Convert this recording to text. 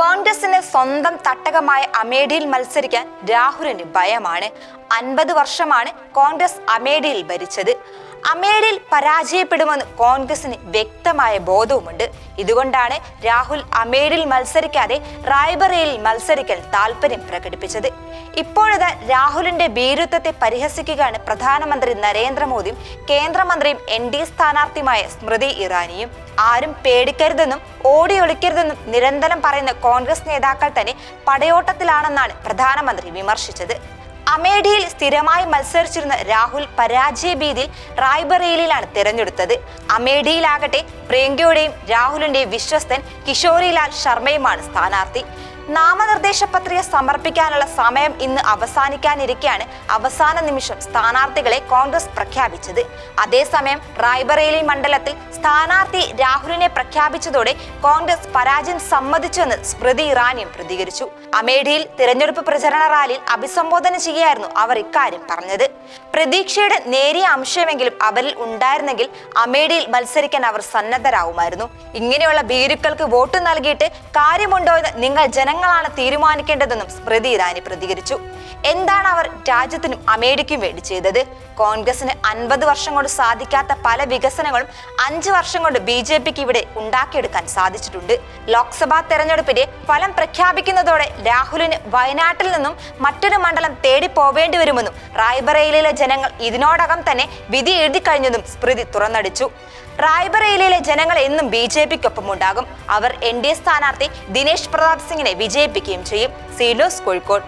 കോൺഗ്രസിന് സ്വന്തം തട്ടകമായ അമേഠിയിൽ മത്സരിക്കാൻ രാഹുലിന് ഭയമാണ്. അൻപത് വർഷമാണ് കോൺഗ്രസ് അമേഠിയിൽ ഭരിച്ചത്. അമേഠിയിൽ പരാജയപ്പെടുമെന്ന് കോൺഗ്രസിന് വ്യക്തമായ ബോധവുമുണ്ട്. ഇതുകൊണ്ടാണ് രാഹുൽ അമേഠിയിൽ മത്സരിക്കാതെ റായ്ബറയിൽ മത്സരിക്കൽ താല്പര്യം പ്രകടിപ്പിച്ചത്. ഇപ്പോഴത് രാഹുലിന്റെ ഭീരുത്വത്തെ പരിഹസിക്കുകയാണ് പ്രധാനമന്ത്രി നരേന്ദ്രമോദിയും കേന്ദ്രമന്ത്രിയും എൻ ഡി സ്ഥാനാർത്ഥിയുമായ സ്മൃതി ഇറാനിയും. ആരും പേടിക്കരുതെന്നും ഓടിയൊളിക്കരുതെന്നും നിരന്തരം പറയുന്ന കോൺഗ്രസ് നേതാക്കൾ തന്നെ പടയോട്ടത്തിലാണെന്നാണ് പ്രധാനമന്ത്രി വിമർശിച്ചത്. അമേഠിയിൽ സ്ഥിരമായി മത്സരിച്ചിരുന്ന രാഹുൽ പരാജയ ഭീതിയിൽ റായ്ബറേലിയിലാണ് തിരഞ്ഞെടുത്തത്. അമേഠിയിലാകട്ടെ പ്രിയങ്കയുടെയും രാഹുലിന്റെയും വിശ്വസ്തൻ കിഷോരിലാൽ ശർമ്മയുമാണ് സ്ഥാനാർത്ഥി. നാമനിർദ്ദേശ പത്രിക സമർപ്പിക്കാനുള്ള സമയം ഇന്ന് അവസാനിക്കാനിരിക്കെയാണ് അവസാന നിമിഷം സ്ഥാനാർത്ഥികളെ കോൺഗ്രസ് പ്രഖ്യാപിച്ചത്. അതേസമയം റായ്ബറേലി മണ്ഡലത്തിൽ സ്ഥാനാർത്ഥി രാഹുലിനെ പ്രഖ്യാപിച്ചതോടെ കോൺഗ്രസ് പരാജയം സമ്മതിച്ചുവെന്ന് സ്മൃതി ഇറാനിയും പ്രതികരിച്ചു. അമേഠിയിൽ തിരഞ്ഞെടുപ്പ് പ്രചരണ റാലിയിൽ അഭിസംബോധന ചെയ്യുകയായിരുന്നു അവർ ഇക്കാര്യം പറഞ്ഞത്. പ്രതീക്ഷയുടെ നേരിയ അംശമെങ്കിലും അവരിൽ ഉണ്ടായിരുന്നെങ്കിൽ അമേഠിയിൽ മത്സരിക്കാൻ അവർ സന്നദ്ധരാകുമായിരുന്നു ഇങ്ങനെയുള്ള ഭീരുക്കൾക്ക് വോട്ട് നൽകിയിട്ട് കാര്യമുണ്ടോ എന്ന് നിങ്ങൾ ജനങ്ങളാണ് തീരുമാനിക്കേണ്ടതെന്നും സ്മൃതി ഇറാനി പ്രതികരിച്ചു. എന്താണ് അവർ രാജ്യത്തിനും അമേരിക്കയും വേണ്ടി ചെയ്തത്? കോൺഗ്രസിന് അൻപത് വർഷം കൊണ്ട് സാധിക്കാത്ത പല വികസനങ്ങളും അഞ്ച് വർഷം കൊണ്ട് ബി ജെ പിക്ക് ഇവിടെ ഉണ്ടാക്കിയെടുക്കാൻ സാധിച്ചിട്ടുണ്ട്. ലോക്സഭാ തെരഞ്ഞെടുപ്പിന്റെ ഫലം പ്രഖ്യാപിക്കുന്നതോടെ രാഹുലിന് വയനാട്ടിൽ നിന്നും മറ്റൊരു മണ്ഡലം തേടി പോവേണ്ടി വരുമെന്നും റായ്ബറേലിയിലെ ജനങ്ങൾ ഇതിനോടകം തന്നെ വിധി എഴുതി കഴിഞ്ഞതും സ്മൃതി തുറന്നടിച്ചു. റായ്ബറേലിയിലെ ജനങ്ങൾ എന്നും ബി ജെ പിക്കൊപ്പം ഉണ്ടാകും അവർ എൻ ഡി എ സ്ഥാനാർത്ഥി ദിനേശ് പ്രതാപ് സിംഗിനെ വിജയിപ്പിക്കുകയും ചെയ്യും. സീലോസ് കോഴിക്കോട്.